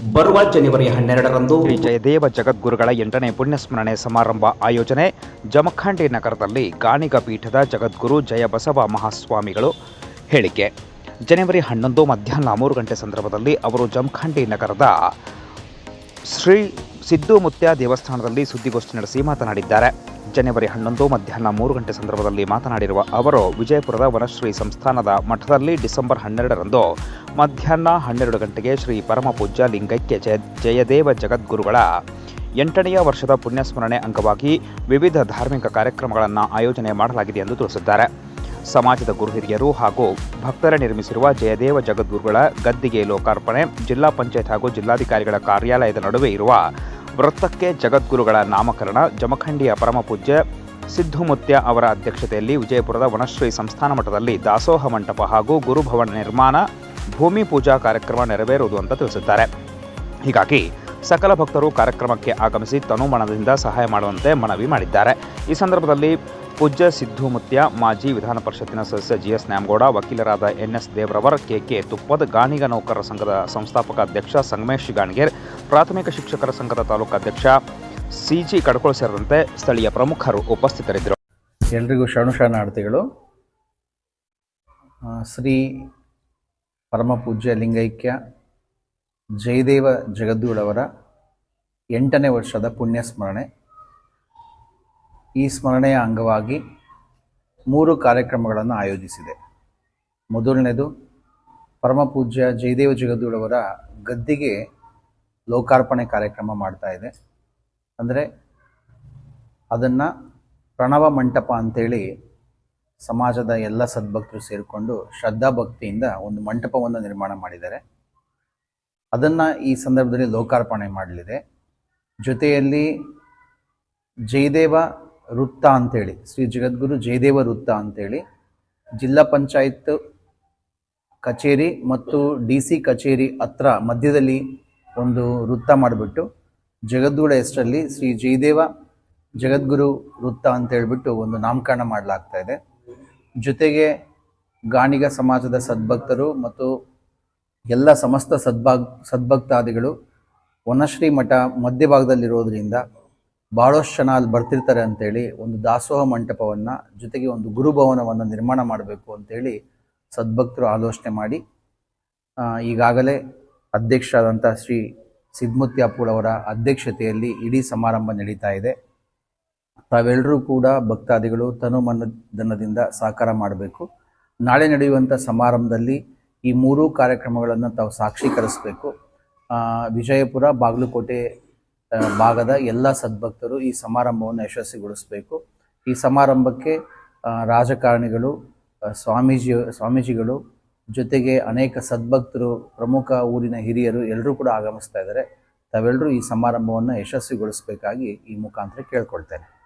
ಬರುವ ಜನವರಿ ಹನ್ನೆರಡರಂದು ಜಯದೇವ ಜಗದ್ಗುರುಗಳ ಎಂಟನೇ ಪುಣ್ಯಸ್ಮರಣೆ ಸಮಾರಂಭ ಆಯೋಜನೆ ಜಮಖಂಡಿ ನಗರದಲ್ಲಿ ಗಾಣಿಗ ಪೀಠದ ಜಗದ್ಗುರು ಜಯಬಸವ ಮಹಾಸ್ವಾಮಿಗಳು ಹೇಳಿಕೆ. ಜನವರಿ ಹನ್ನೊಂದು ಮಧ್ಯಾಹ್ನ ಮೂರು ಗಂಟೆ ಸಂದರ್ಭದಲ್ಲಿ ಅವರು ಜಮಖಂಡಿ ನಗರದ ಶ್ರೀ ಸಿದ್ದು ಮುತ್ಯ ದೇವಸ್ಥಾನದಲ್ಲಿ ಸುದ್ದಿಗೋಷ್ಠಿ ನಡೆಸಿ ಮಾತನಾಡಿದ್ದಾರೆ. ಜನವರಿ ಹನ್ನೊಂದು ಮಧ್ಯಾಹ್ನ ಮೂರು ಗಂಟೆ ಸಂದರ್ಭದಲ್ಲಿ ಮಾತನಾಡಿರುವ ಅವರು, ವಿಜಯಪುರದ ವನಶ್ರೀ ಸಂಸ್ಥಾನದ ಮಠದಲ್ಲಿ ಡಿಸೆಂಬರ್ ಹನ್ನೆರಡರಂದು ಮಧ್ಯಾಹ್ನ ಹನ್ನೆರಡು ಗಂಟೆಗೆ ಶ್ರೀ ಪರಮಪೂಜ್ಯ ಲಿಂಗೈಕ್ಯ ಜಯ, ಜಯದೇವ ಜಗದ್ಗುರುಗಳ ಎಂಟನೆಯ ವರ್ಷದ ಪುಣ್ಯಸ್ಮರಣೆ ಅಂಗವಾಗಿ ವಿವಿಧ ಧಾರ್ಮಿಕ ಕಾರ್ಯಕ್ರಮಗಳನ್ನು ಆಯೋಜನೆ ಮಾಡಲಾಗಿದೆ ಎಂದು ತಿಳಿಸಿದ್ದಾರೆ. ಸಮಾಜದ ಗುರುಹಿರಿಯರು ಹಾಗೂ ಭಕ್ತರ ನಿರ್ಮಿಸಿರುವ ಜಯದೇವ ಜಗದ್ಗುರುಗಳ ಗದ್ದಿಗೆ ಲೋಕಾರ್ಪಣೆ, ಜಿಲ್ಲಾ ಪಂಚಾಯತ್ ಹಾಗೂ ಜಿಲ್ಲಾಧಿಕಾರಿಗಳ ಕಾರ್ಯಾಲಯದ ನಡುವೆ ಇರುವ ವೃತ್ತಕ್ಕೆ ಜಗದ್ಗುರುಗಳ ನಾಮಕರಣ, ಜಮಖಂಡಿಯ ಪರಮಪೂಜ್ಯ ಸಿದ್ದುಮುತ್ಯ ಅವರ ಅಧ್ಯಕ್ಷತೆಯಲ್ಲಿ ವಿಜಯಪುರದ ವನಶ್ರೀ ಸಂಸ್ಥಾನ ಮಠದಲ್ಲಿ ದಾಸೋಹ ಮಂಟಪ ಹಾಗೂ ಗುರುಭವನ ನಿರ್ಮಾಣ, ಭೂಮಿ ಪೂಜಾ ಕಾರ್ಯಕ್ರಮ ನೆರವೇರುವುದು ಅಂತ ತಿಳಿಸಿದ್ದಾರೆ. ಹೀಗಾಗಿ ಸಕಲ ಭಕ್ತರು ಕಾರ್ಯಕ್ರಮಕ್ಕೆ ಆಗಮಿಸಿ ತನುಮನದಿಂದ ಸಹಾಯ ಮಾಡುವಂತೆ ಮನವಿ ಮಾಡಿದ್ದಾರೆ. ಈ ಸಂದರ್ಭದಲ್ಲಿ ಪೂಜ್ಯ ಸಿದ್ಧುಮುತ್ಯ ಮಾಜಿ ವಿಧಾನ ಪರಿಷತ್ತಿನ ಸದಸ್ಯ ಜಿಎಸ್ ನ್ಯಾಮಗೌಡ ವಕೀಲರಾದ ಎನ್ಎಸ್ ದೇವ್ರವರ್ ಕೆಕೆ ತುಪ್ಪದ ಗಾಣಿಗ ನೌಕರರ ಸಂಘದ ಸಂಸ್ಥಾಪಕ ಅಧ್ಯಕ್ಷ ಸಂಗಮೇಶ್ ಗಾಣಿಗೇರ್ ಪ್ರಾಥಮಿಕ ಶಿಕ್ಷಕರ ಸಂಘದ ತಾಲೂಕು ಅಧ್ಯಕ್ಷ ಸಿಜಿ ಕಡ್ಕೋಳ್ ಸೇರಿದಂತೆ ಸ್ಥಳೀಯ ಪ್ರಮುಖರು ಉಪಸ್ಥಿತರಿದ್ದರು. ಎಲ್ರಿಗೂ ಶರಣು ಶರಣಾರ್ಥಿಗಳು ಆ, ಶ್ರೀ ಪರಮಪೂಜ್ಯ ಲಿಂಗೈಕ್ಯ ಜಯದೇವ ಜಗದ್ಗುಳವರ ಎಂಟನೇ ವರ್ಷದ ಪುಣ್ಯ ಸ್ಮರಣೆ ಈ ಸ್ಮರಣೆಯ ಅಂಗವಾಗಿ ಮೂರು ಕಾರ್ಯಕ್ರಮಗಳನ್ನು ಆಯೋಜಿಸಿದೆ. ಮೊದಲನೇದು ಪರಮಪೂಜ್ಯ ಜಯದೇವ ಜಗದ್ಗುಳವರ ಗದ್ದಿಗೆ ಲೋಕಾರ್ಪಣೆ ಕಾರ್ಯಕ್ರಮ ಮಾಡ್ತಾ ಇದೆ. ಅಂದರೆ ಅದನ್ನು ಪ್ರಣವ ಮಂಟಪ ಅಂತೇಳಿ ಸಮಾಜದ ಎಲ್ಲ ಸದ್ಭಕ್ತರು ಸೇರಿಕೊಂಡು ಶ್ರದ್ಧಾಭಕ್ತಿಯಿಂದ ಒಂದು ಮಂಟಪವನ್ನು ನಿರ್ಮಾಣ ಮಾಡಿದ್ದಾರೆ. ಅದನ್ನು ಈ ಸಂದರ್ಭದಲ್ಲಿ ಲೋಕಾರ್ಪಣೆ ಮಾಡಲಿದೆ. ಜೊತೆಯಲ್ಲಿ ಜಯದೇವ ವೃತ್ತ ಅಂತೇಳಿ, ಶ್ರೀ ಜಗದ್ಗುರು ಜಯದೇವ ವೃತ್ತ ಅಂತೇಳಿ ಜಿಲ್ಲಾ ಪಂಚಾಯತ್ ಕಚೇರಿ ಮತ್ತು ಡಿ ಸಿ ಕಚೇರಿ ಹತ್ರ ಮಧ್ಯದಲ್ಲಿ ಒಂದು ವೃತ್ತ ಮಾಡಿಬಿಟ್ಟು ಜಗದ್ಗುರು ಹೆಸರಲ್ಲಿ ಶ್ರೀ ಜಯದೇವ ಜಗದ್ಗುರು ವೃತ್ತ ಅಂತ ಹೇಳ್ಬಿಟ್ಟು ಒಂದು ನಾಮಕರಣ ಮಾಡಲಾಗ್ತಾ ಇದೆ. ಜೊತೆಗೆ ಗಾಣಿಗ ಸಮಾಜದ ಸದ್ಭಕ್ತರು ಮತ್ತು ಎಲ್ಲ ಸಮಸ್ತ ಸದ್ಭಾಗ್, ಸದ್ಭಕ್ತಾದಿಗಳು ವನಶ್ರೀ ಮಠ ಮಧ್ಯಭಾಗದಲ್ಲಿರೋದ್ರಿಂದ ಭಾಳಷ್ಟು ಜನ ಅಲ್ಲಿ ಬರ್ತಿರ್ತಾರೆ ಅಂತೇಳಿ ಒಂದು ದಾಸೋಹ ಮಂಟಪವನ್ನು ಜೊತೆಗೆ ಒಂದು ಗುರುಭವನವನ್ನು ನಿರ್ಮಾಣ ಮಾಡಬೇಕು ಅಂತೇಳಿ ಸದ್ಭಕ್ತರು ಆಲೋಚನೆ ಮಾಡಿ ಈಗಾಗಲೇ ಅಧ್ಯಕ್ಷರಾದಂಥ ಶ್ರೀ ಸಿದ್ಮುತ್ಯಾಪುರವರ ಅಧ್ಯಕ್ಷತೆಯಲ್ಲಿ ಇಡೀ ಸಮಾರಂಭ ನಡೀತಾ ಇದೆ. ತಾವೆಲ್ಲರೂ ಕೂಡ ಭಕ್ತಾದಿಗಳು ತನು ಮನಧನದಿಂದ ಸಹಕಾರ ಮಾಡಬೇಕು. ನಾಳೆ ನಡೆಯುವಂಥ ಸಮಾರಂಭದಲ್ಲಿ ಈ ಮೂರೂ ಕಾರ್ಯಕ್ರಮಗಳನ್ನು ತಾವು ಸಾಕ್ಷೀಕರಿಸಬೇಕು. ವಿಜಯಪುರ, ಬಾಗಲಕೋಟೆ ಭಾಗದ ಎಲ್ಲ ಸದ್ಭಕ್ತರು ಈ ಸಮಾರಂಭವನ್ನು ಯಶಸ್ವಿಗೊಳಿಸಬೇಕು. ಈ ಸಮಾರಂಭಕ್ಕೆ ರಾಜಕಾರಣಿಗಳು ಸ್ವಾಮೀಜಿ, ಸ್ವಾಮೀಜಿಗಳು ಜೊತೆಗೆ ಅನೇಕ ಸದ್ಭಕ್ತರು, ಪ್ರಮುಖ ಊರಿನ ಹಿರಿಯರು ಎಲ್ಲರೂ ಕೂಡ ಆಗಮಿಸ್ತಾ ಇದ್ದಾರೆ. ತಾವೆಲ್ಲರೂ ಈ ಸಮಾರಂಭವನ್ನು ಯಶಸ್ವಿಗೊಳಿಸಬೇಕಾಗಿ ಈ ಮುಖಾಂತರ ಕೇಳ್ಕೊಳ್ತೇನೆ.